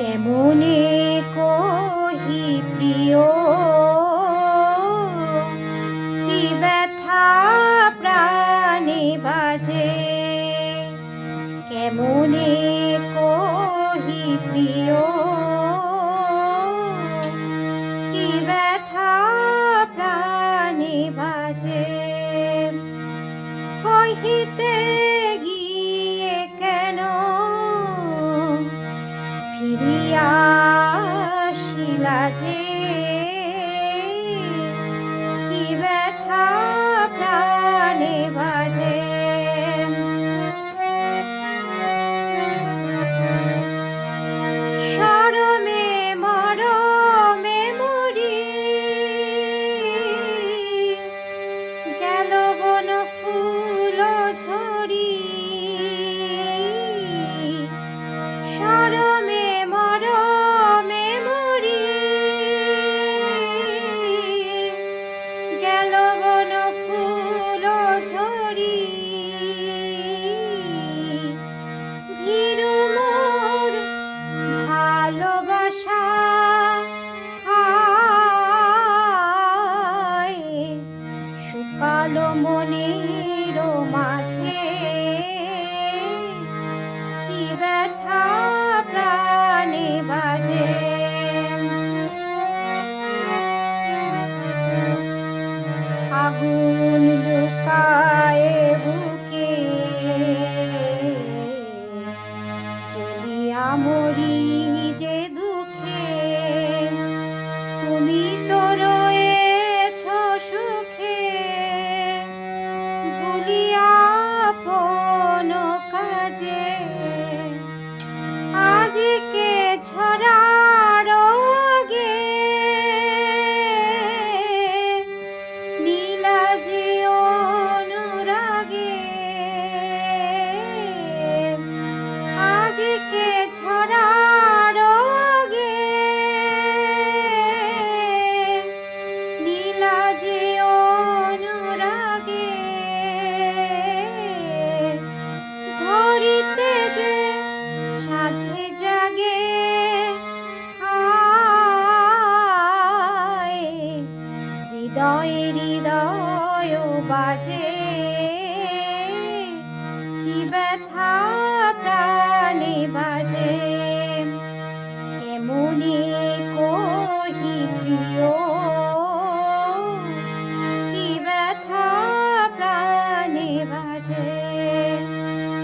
কেমনে কহি প্রিয়? কি ব্যথা প্রাণে বাজে? কেমনে কহি প্রিয়? কি ব্যথা প্রাণে বাজে? কহিতে I Daddy. শুকালো মনের মাঝে। কি ব্যথা প্রাণে বাজে। আগুন লুকায়ে বুকে। চলিয়া মরি যে দুঃখে বাজে। কি ব্যথা প্রাণে বাজে। কেমনে কহি প্রিয়? কি ব্যথা প্রাণে বাজে।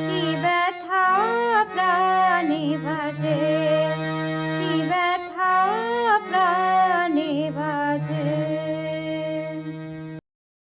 কি ব্যথা প্রাণে বাজে। কি ব্যথা প্রাণে বাজে।